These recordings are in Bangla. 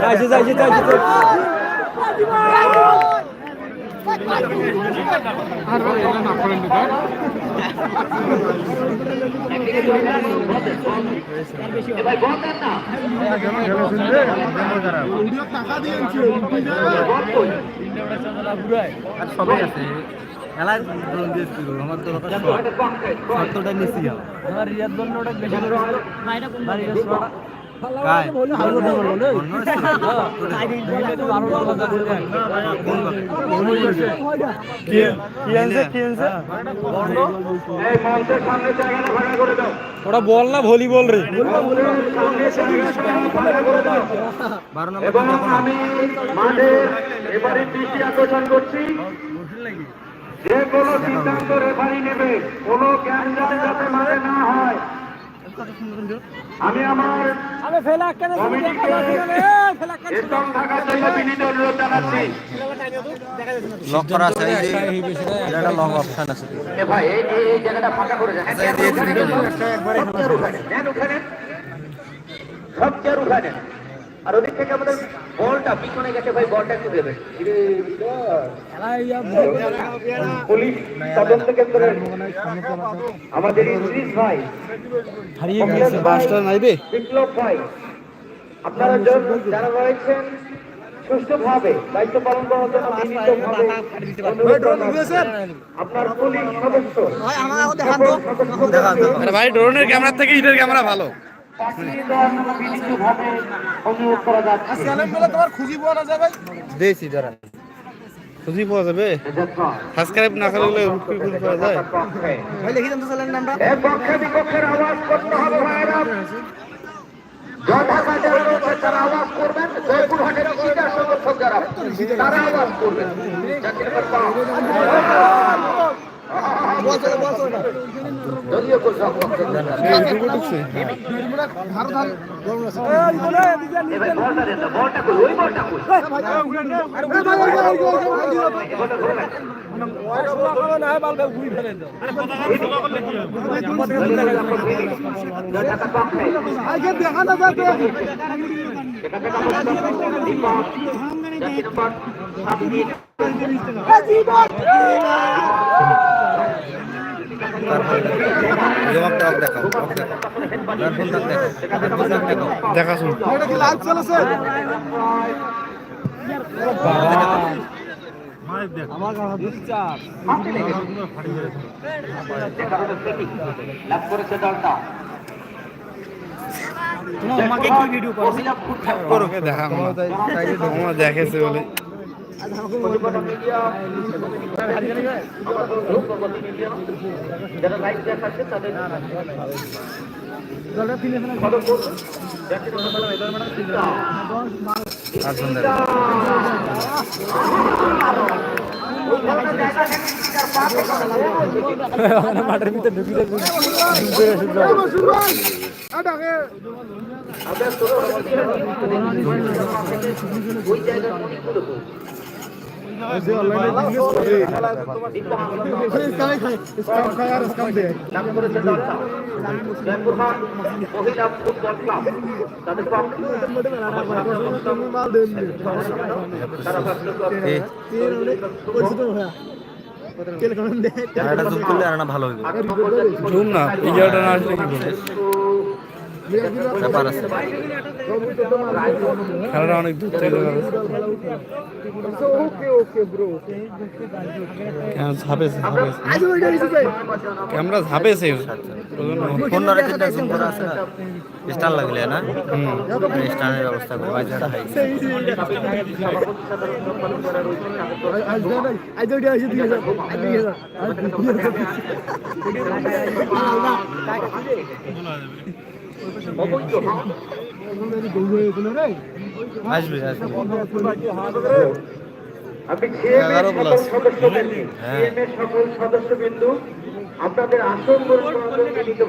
যাইছে যাইছে যাইছে সবাই আছে। খেলায় ড্রোন দিয়ে আমার তো সত্তরটা ওটা বেশি ওটা বল না ভলিবল রে। বারো নম্বর এবারে দৃষ্টি আকর্ষণ করছি। যে কোনো সিদ্ধান্ত রেফারি নেবে। কোনো জ্ঞান যাতে মাঠে না হয়। আমি আমার আমি ফেলা কেন কমিটিকে স্তম থাকার জন্য বিনীত অনুরোধ জানাচ্ছি। লক করা আছে এই যে লক অপশন আছে। ভাই এই এই- এই জায়গাটা ফাঁকা করে যান এই দিয়ে দিতে আর ওদিক থেকে আমাদের বলটা পিছনে গেছে ভাই বলটা একটু দেবেন পুলিশ তদন্ত কেন্দ্রের আমাদের ইদ্রিস ভাই হারিয়ে গেছে। বাসটা নাইবে বিপ্লব ভাই আপনারা যারা রয়েছেন সুষ্ঠুভাবে দায়িত্ব পালন করার জন্য। আপনার পুলিশ সদস্য। ভাই ড্রোনের ক্যামেরা থেকে ইটের ক্যামেরা ভালো। দিয়েছি যারা খুঁজি পাওয়া যাবে সাবস্ক্রাইব না করলে খুঁজি পাওয়া যায় ভাই লিখে দেন তো চ্যানেল নামটা এর পক্ষে বিপক্ষের আওয়াজ করতে হবে ভাইরা যারা আওয়াজ করবেন জয়পুর হাটের সমর্থক যারা তারা আওয়াজ করবেন দলীয় কোন সমর্থক যারা এবার বলটা দেন না, বলটা কই বাবা সাবির জবাবটা অফ দেখাও অফ দেখাও তার ফোন তাক দেখাও তার ফোন তাক দেখাও দেখা শুন। লাভ করেছে দলটা আমাকে কি ভিডিও করো অভিলাভ কুঠার করোকে দেখা দেখেছে বলে। যারা লাইভ দেখাচ্ছে তাদের মাঠের ভিতরে ঢুকিতে ওই জায়গার জুম না ভালো হইবে না আসলে কি করবে ব্যাপার আছে। খেলাটা অনেক দূর থেকে ক্যামেরা ঝাঁপেছে ঝাঁপেছে ক্যামেরা ঝাঁপেছে ফোন ধরে কিন্তু জুম করা আছে না? স্টার লাগলে না? স্টারের ব্যবস্থা করে বাজারটা হাই আসবে আসবে আমি সিএমএ এগারো সকল plus। সদস্যদেরকে হ্যাঁ। সিএমএ সকল সদস্যবৃন্দ আপনাদের আসন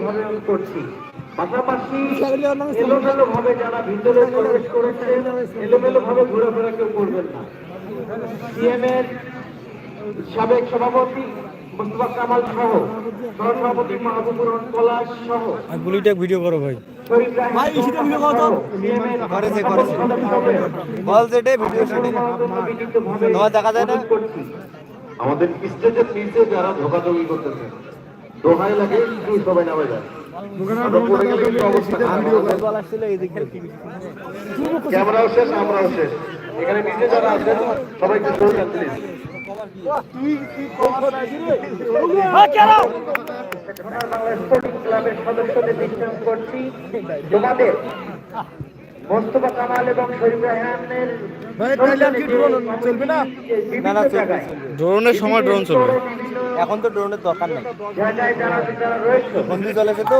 অনুরোধ করছি। পাশাপাশি এলোমেলো ভাবে যারা ভিতরে প্রবেশ করেছেন এলোমেলো ভাবে ঘোরাফেরা কেউ করবেন না। সিএমের সাবেক সভাপতি মুস্তফা কামাল সহ সহসভাপতি মাহবুবুর পলাশ সহ। গুলিটা ভিডিও করো ভাই। শরীফ রাহিম সিএমের করেছে, করেছে। বল যেটে ভিডিও শুনে তোমার দেখা যায় না? আমাদের স্টেজের নিচে যারা ধোকাধোকি করতেছে দোহাই লাগে একটু সবাই নামে যায়। ক্যামেরাও শেষ আমরাও শেষ। এখানে নিচে যারা আছেন সবাই একটু প্লিজ বাংলা স্পোর্টিং ক্লাবের সদস্যদের বিশ্বাস করছি তোমাদের মোস্তফা কামাল এবং শরীফ রায়হানের চলবে না না, না, চলবে, জায়গায় ড্রোনের সময় ড্রোন চলবে। এখন তো ড্রোনের দরকার নেই। বন্ধু চলেছে তো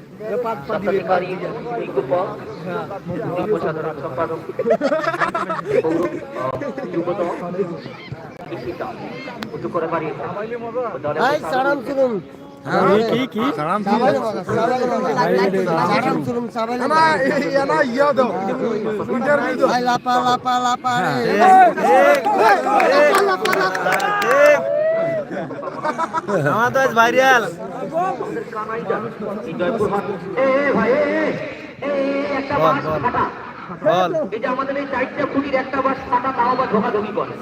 স্বত্বাধিকারী নিকুপক উপসাধারণ সম্পাদক। যুবদল কৃষিকা উঁচু করে বাড়িয়েছে দলের কি কি? আমার তো আজ ভাইরাল এ ভাই এ, এ, এ, একটা বাস ফাটা। বল এই আমাদের এই চারটে খুঁটির একটা বাস ফাটা তাও আবার ধোকাধোকি করে।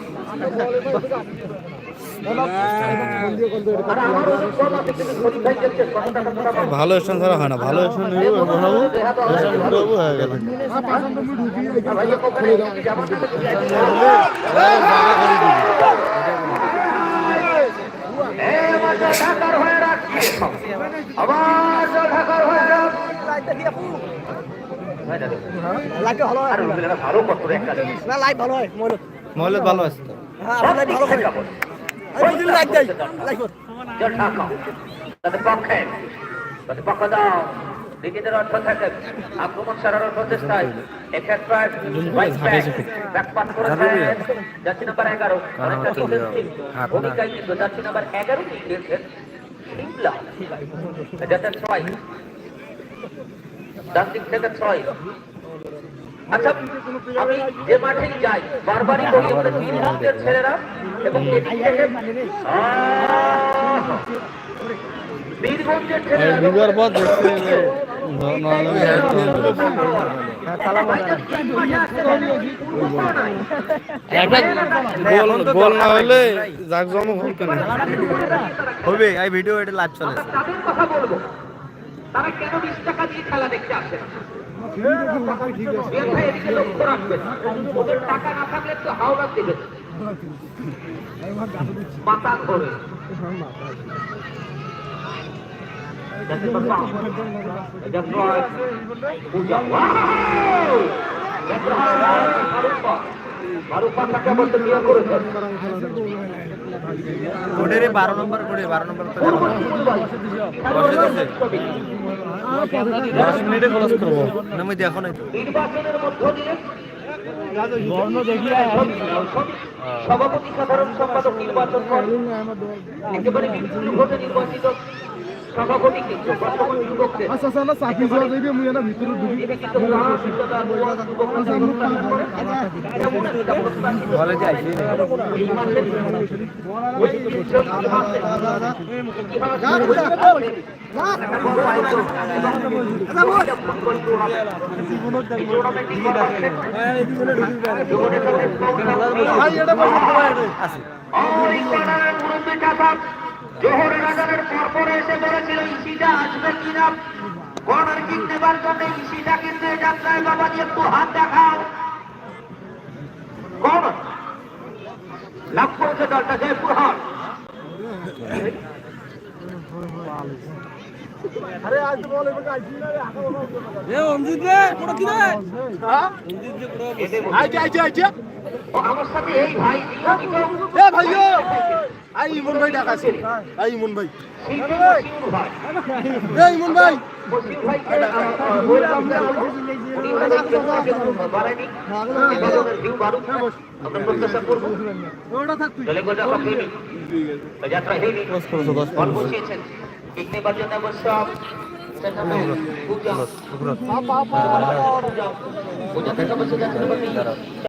ভালো স্টেশন ছাড়া হয় না ভালো স্টেশন আছে। হয়ে গেল কোথায় যাব না তো যাই এ, আমার জল ঢাকার হয়ে রাখছে। জল ঢাকার হয়ে রাখছে। ভাই, দাদা। আর ওগুলো একটা ভালো কষ্ট রে একটা জিনিস। মহলে ভালো আছে। তো জল ঢাকা। তাদের পক্ষে। তাদের পক্ষ দাও। নিজেদের অর্থ থাকে। আক্রমণ সারানোর প্রচেষ্টায় যাচ্ছি নাম্বার এগারো। ভূমিকায় কিন্তু যাচ্ছি নাম্বার এগারো। নিয়েছেন যাচ্ছেন ছয় ডান দিক থেকে ছয় আচ্ছা আমি যে মাঠেই যাই বারবারই বলি আমাদের বীরভূমের ছেলেরা এবং! বীরভূমের ছেলেরা গোল না হলে জাক হবে না। হবে এই ভিডিও এটা লাইভ চলে তাদের কথা বলব তারা কেন বিশ টাকা দিয়ে খেলা দেখতে আসে টাকা না থাকলে তো হাওড়া দেবে মাথা কোডের বারো নম্বর কোডে, বারো নম্বর তো না দেখো দিয়ে সভাপতি সাধারণ সম্পাদক নির্বাচন একেবারে নির্বাচিত সভাপতি কিন্তু বর্তমান যুবকদের এটা কিন্তু গ্রাম, বিদ্যালয়, গোয়া, যুবকরা ব্যবস্থাপনা করে। এমন একটা প্রস্তাব ছিল। বলে যে আইসি এই মাসের ঐতিহ্য ইতিহাসে ইতিহাস একটা বড় আয়োজন এবং এটা ফুটবল টুর্নামেন্ট। এই টুর্নামেন্টটি করাচ্ছে যুবনেতাদের আছে জোহরের আজানের পরপরে এসে বলেছিল ইসিটা আসবে কিনা? কর্নার কিক নেবার জন্য ইসিটা কিন্তু এই যাত্রায় বাবা দিয়ে একটু হাত দেখাও। কর্নার লাভ করেছে দলটা জয়পুর হাট এ অঞ্জিত রে পুরো কি রে? ও আমার সাথে এই ভাই এ ভাইও আই ইমন ভাই ডাকাছে আই ইমন ভাই। শিল্পী মশিউর ভাই এ ইমন ভাই। জন্য অবশ্য পূজা পূজা বসে যাচ্ছেন